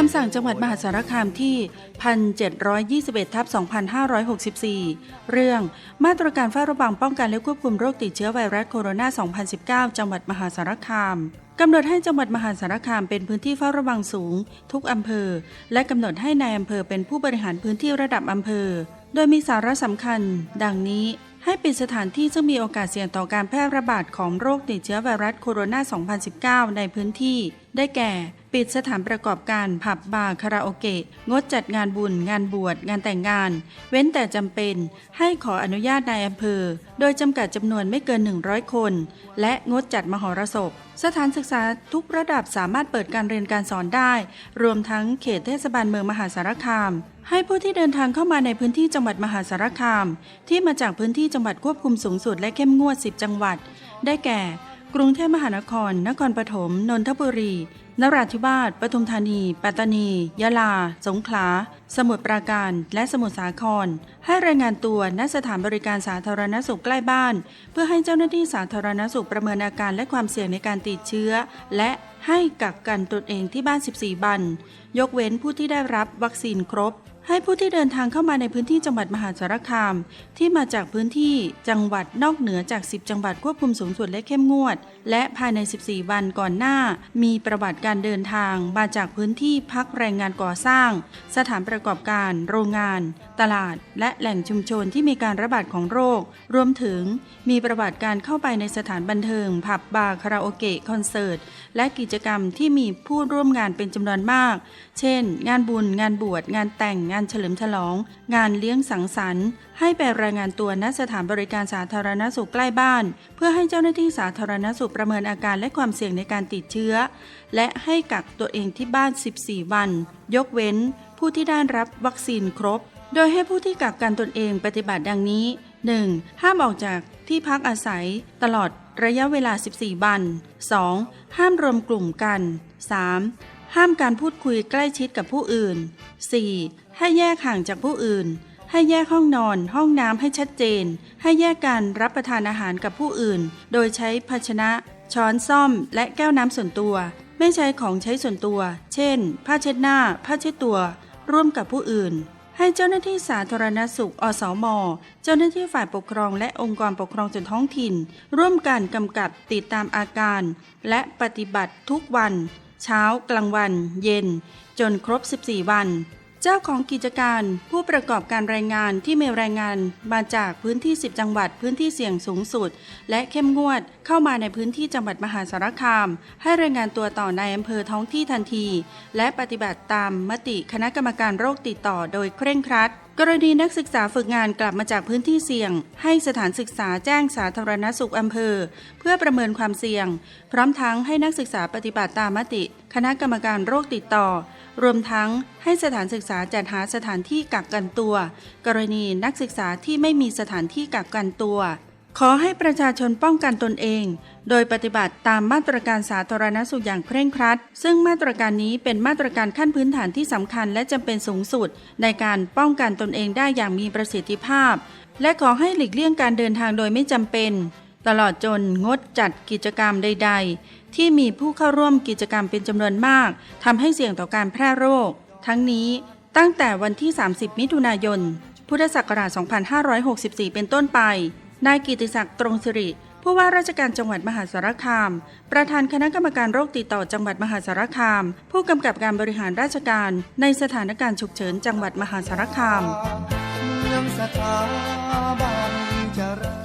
คำสั่งจังหวัดมหาสารคามที่ 1721ทับ2564 เรื่องมาตรการเฝ้าระวังป้องกันและควบคุมโรคติดเชื้อไวรัสโคโรนา 2019 จังหวัดมหาสารคามกำหนดให้จังหวัดมหาสารคามเป็นพื้นที่เฝ้าระวังสูง ทุกอำเภอ และกำหนดให้ในายอำเภอเป็นผู้บริหารพื้นที่ระดับอำเภอ โดยมีสาระสำคัญ ดังนี้ ให้ปิดสถานที่ซึ่งมีโอกาสเสี่ยงต่อการแพร่ระบาดของโรคติดเชื้อไวรัสโคโรนา 2019 ในพื้นที่ ได้แก่ ปิดสถานประกอบการผับบาร์คาราโอเกะ งดจัดงานบุญ งานบวช งานแต่งงาน เว้นแต่จำเป็น ให้ขออนุญาตนายอำเภอ โดยจำกัดจำนวนไม่เกิน 100 คน และงดจัดมหรสพสถานศึกษาทุกระดับสามารถเปิดการเรียนการสอนได้ รวมทั้งเขตเทศบาลเมืองมหาสารคาม ให้ผู้ที่เดินทางเข้ามาในพื้นที่จังหวัดมหาสารคาม ที่มาจากพื้นที่จังหวัดควบคุมสูงสุดและเข้มงวด 10 จังหวัด ได้แก่ กรุงเทพมหานคร นครปฐม นนทบุรี นราธิวาส ปทุมธานี ปัตตานี ยะลา สงขลา สมุทรปราการ และสมุทรสาคร ให้รายงานตัวณสถานบริการสาธารณสุขใกล้บ้าน เพื่อให้เจ้าหน้าที่สาธารณสุขประเมินอาการและความเสี่ยงในการติดเชื้อ และให้กักกันตนเองที่บ้าน 14 วัน ยกเว้นผู้ที่ได้รับวัคซีนครบ ให้ผู้ที่เดินทางเข้ามาในพื้นที่จังหวัดมหาสารคาม ที่มาจากพื้นที่จังหวัดนอกเหนือจาก 10 จังหวัดควบคุมสูงสุดและเข้มงวด และภายใน 14 วันก่อนหน้า มีประวัติการเดินทางมาจากพื้นที่พักแรงงานก่อสร้าง สถานประกอบการ โรงงาน ตลาด และแหล่งชุมชนที่มีการระบาดของโรค รวมถึง มีประวัติการเข้าไปในสถานบันเทิง ผับบาร์คาราโอเกะคอนเสิร์ตและกิจกรรมที่มีผู้ร่วมงานเป็นจำนวนมาก เช่น งานบุญ งานบวชงานแต่งงานเฉลิมฉลอง งานเลี้ยงสังสรรค์ ให้ไปรายงานตัวณสถานบริการสาธารณสุขใกล้บ้าน เพื่อให้เจ้าหน้าที่สาธารณสุขประเมินอาการและความเสี่ยงในการติดเชื้อ และให้กักตัวเองที่บ้าน 14 วัน ยกเว้น ผู้ที่ได้รับวัคซีนครบ โดยให้ผู้ที่กักกันตนเองปฏิบัติดังนี้ 1. ห้ามออกจากที่พักอาศัยตลอดระยะเวลา 14 วัน 2. ห้ามรวมกลุ่มกัน 3. ห้ามการพูดคุยใกล้ชิดกับผู้อื่น 4. ให้แยกห่างจากผู้อื่น ให้แยกห้องนอน ห้องน้ำให้ชัดเจน ให้แยกการรับประทานอาหารกับผู้อื่น โดยใช้ภาชนะ ช้อนซ่อม และแก้วน้ำส่วนตัว ไม่ใช้ของใช้ส่วนตัว เช่น ผ้าเช็ดหน้า ผ้าเช็ดตัว ร่วมกับผู้อื่นให้เจ้าหน้าที่สาธารณสุข อสม เจ้าหน้าที่ฝ่ายปกครองและองค์กรปกครองส่วนท้องถิ่น ร่วมกันกำกับติดตามอาการ และปฏิบัติทุกวัน เช้ากลางวัน เย็น จนครบ 14 วัน เจ้าของกิจการผู้ประกอบการแรงงานที่มีแรงงานมาจากพื้นที่ 10 จังหวัดพื้นที่เสี่ยงสูงสุด และเข้มงวดเข้ามาในพื้นที่จังหวัดมหาสารคาม ให้รายงานตัวต่อนายอำเภอท้องที่ทันที และปฏิบัติตามมติคณะกรรมการโรคติดต่อโดยเคร่งครัด กรณีนักศึกษาฝึกงานกลับมาจากพื้นที่เสี่ยง ให้สถานศึกษาแจ้งสาธารณสุขอำเภอ เพื่อประเมินความเสี่ยง พร้อมทั้งให้นักศึกษาปฏิบัติตามมติ คณะกรรมการโรคติดต่อ รวมทั้งให้สถานศึกษาจัดหาสถานที่กักกันตัว กรณีนักศึกษาที่ไม่มีสถานที่กักกันตัว ขอให้ประชาชนป้องกันตนเอง โดยปฏิบัติตามมาตรการสาธารณสุขอย่างเคร่งครัด ซึ่งมาตรการนี้เป็นมาตรการขั้นพื้นฐานที่สำคัญและจำเป็นสูงสุด ในการป้องกันตนเองได้อย่างมีประสิทธิภาพ และขอให้หลีกเลี่ยงการเดินทางโดยไม่จำเป็น ตลอดจนงดจัดกิจกรรมใด ๆ ที่มีผู้เข้าร่วมกิจกรรมเป็นจำนวนมากทำให้เสี่ยงต่อการแพร่โรค ทั้งนี้ตั้งแต่วันที่ 30 มิถุนายน พุทธศักราช 2564 เป็นต้นไป นายกิติศักดิ์ตรงสิริผู้ว่าราชการจังหวัดมหาสารคาม ประธานคณะกรรมการโรคติดต่อจังหวัดมหาสารคาม ผู้กำกับการบริหารราชการในสถานการณ์ฉุกเฉินจังหวัดมหาสารคามเมืองสถาบัน